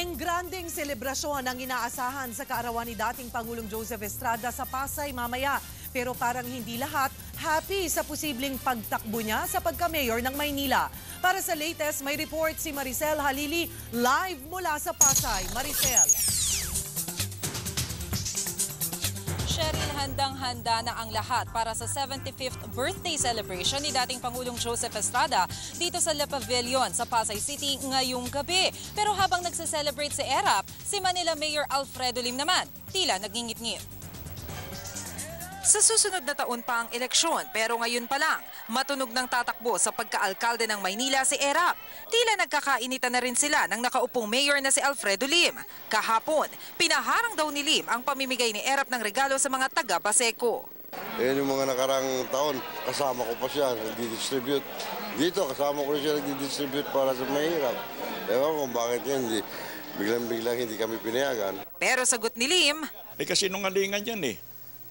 Engranding selebrasyon ang inaasahan sa kaarawan ni dating Pangulong Joseph Estrada sa Pasay mamaya. Pero parang hindi lahat happy sa posibleng pagtakbo niya sa pagka-mayor ng Maynila. Para sa latest, may report si Maricel Halili live mula sa Pasay. Maricel. Handang-handa na ang lahat para sa 75th birthday celebration ni dating Pangulong Joseph Estrada dito sa Le Pavilion sa Pasay City ngayong gabi. Pero habang nagse-celebrate si Erap, si Manila Mayor Alfredo Lim naman tila nagingit-ngit. Sa susunod na taon pa ang eleksyon pero ngayon pa lang, matunog ng tatakbo sa pagkaalkalde ng Maynila si Erap. Tila nagkakainitan na rin sila ng nakaupong mayor na si Alfredo Lim. Kahapon, pinaharang daw ni Lim ang pamimigay ni Erap ng regalo sa mga taga Baseco. Yan yung mga nakarang taon, kasama ko pa siya, nagdi-distribute. Dito, kasama ko rin siya nagdi-distribute para sa mahirap. Ewan kung bakit yan, biglang-biglang hindi kami pinayagan. Pero sagot ni Lim, Eh kasi nungalingan yan eh.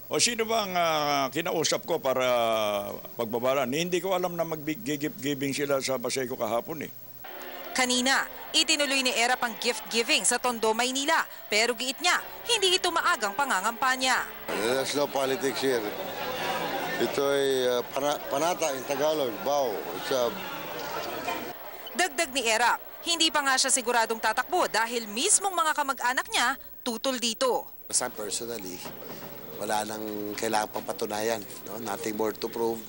O sino ba ang ah, kinausap ko para pagbabalan? Eh, hindi ko alam na mag-giving sila sa Baseco kahapon eh. kanina, itinuloy ni Erap ang gift giving sa Tondo, Maynila. Pero giit niya, hindi ito maagang pangangampanya. There's no politics here. Ito ay uh, pana- panata in Tagalog, bao. It's a Dagdag ni Erap, hindi pa nga siya siguradong tatakbo dahil mismong mga kamag-anak niya tutol dito. Sa personally, wala nang kailangan pang patunayan. No? Nothing more to prove.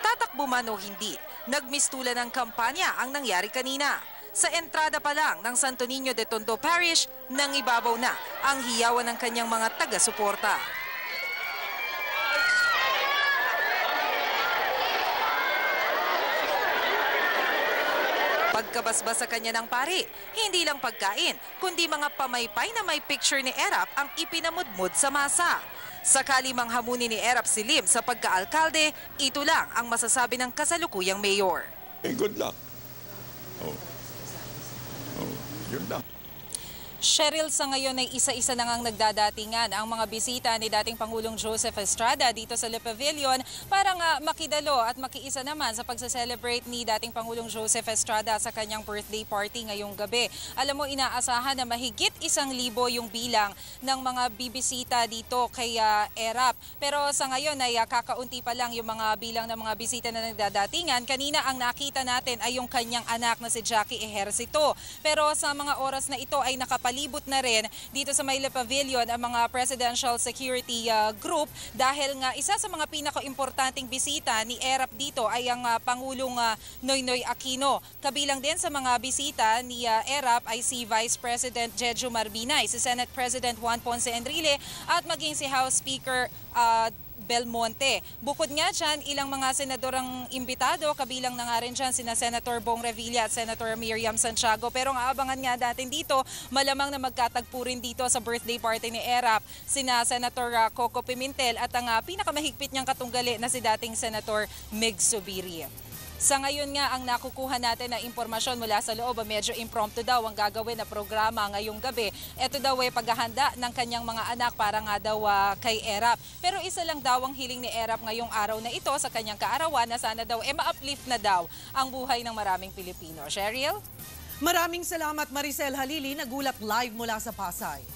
Tatakbo man o hindi, nagmistula ng kampanya ang nangyari kanina. Sa entrada pa lang ng Santo Niño de Tondo Parish, nang ibabaw na ang hiyawan ng kanyang mga taga-suporta. Pagkabasbas sa kanya ng pari, hindi lang pagkain, kundi mga pamaypay na may picture ni Erap ang ipinamudmud sa masa. Sakali mang hamunin ni Erap si Lim sa pagkaalkalde, ito lang ang masasabi ng kasalukuyang mayor. Eh, good luck. Oh. Oh, yun lang. Cheryl, sa ngayon ay isa-isa na ngang nagdadatingan ang mga bisita ni dating Pangulong Joseph Estrada dito sa Le Pavilion para nga makidalo at makiisa naman sa pagsa-celebrate ni dating Pangulong Joseph Estrada sa kanyang birthday party ngayong gabi. Alam mo, inaasahan na mahigit isang libo yung bilang ng mga bibisita dito kay ah, ERAP. Pero sa ngayon ay ah, kakaunti pa lang yung mga bilang ng mga bisita na nagdadatingan. Kanina ang nakita natin ay yung kanyang anak na si Jackie Ejercito. Pero sa mga oras na ito ay nakapalibot na rin dito sa Mayle Pavilion ang mga Presidential Security ah, Group dahil nga isa sa mga pinaka-importanting bisita ni ERAP dito ay ang ah, Pangulong ah, Noynoy Aquino. Kabilang din sa mga bisita ni ah, ERAP ay si Vice President Jejo Marbinay, si Senate President Juan Ponce Enrile at maging si House Speaker ah, Belmonte. Bukod nga dyan, ilang mga senador ang imbitado, kabilang na nga rin dyan sina Senator Bong Revilla at Senator Miriam Santiago. Pero ang aabangan nga natin dito, malamang na magkatagpo rin dito sa birthday party ni Erap, sina Senator ah, Coco Pimentel at ang ah, pinakamahigpit niyang katunggali na si dating Senator Mig Subiri. Sa ngayon nga, ang nakukuha natin na impormasyon mula sa loob, medyo impromptu daw ang gagawin na programa ngayong gabi. Ito daw ay paghahanda ng kanyang mga anak para nga daw ah, kay Erap. Pero isa lang daw ang hiling ni Erap ngayong araw na ito sa kanyang kaarawan na sana daw e ma-uplift na daw ang buhay ng maraming Pilipino. Cheryl? Maraming salamat Maricel Halili, nagulat live mula sa Pasay.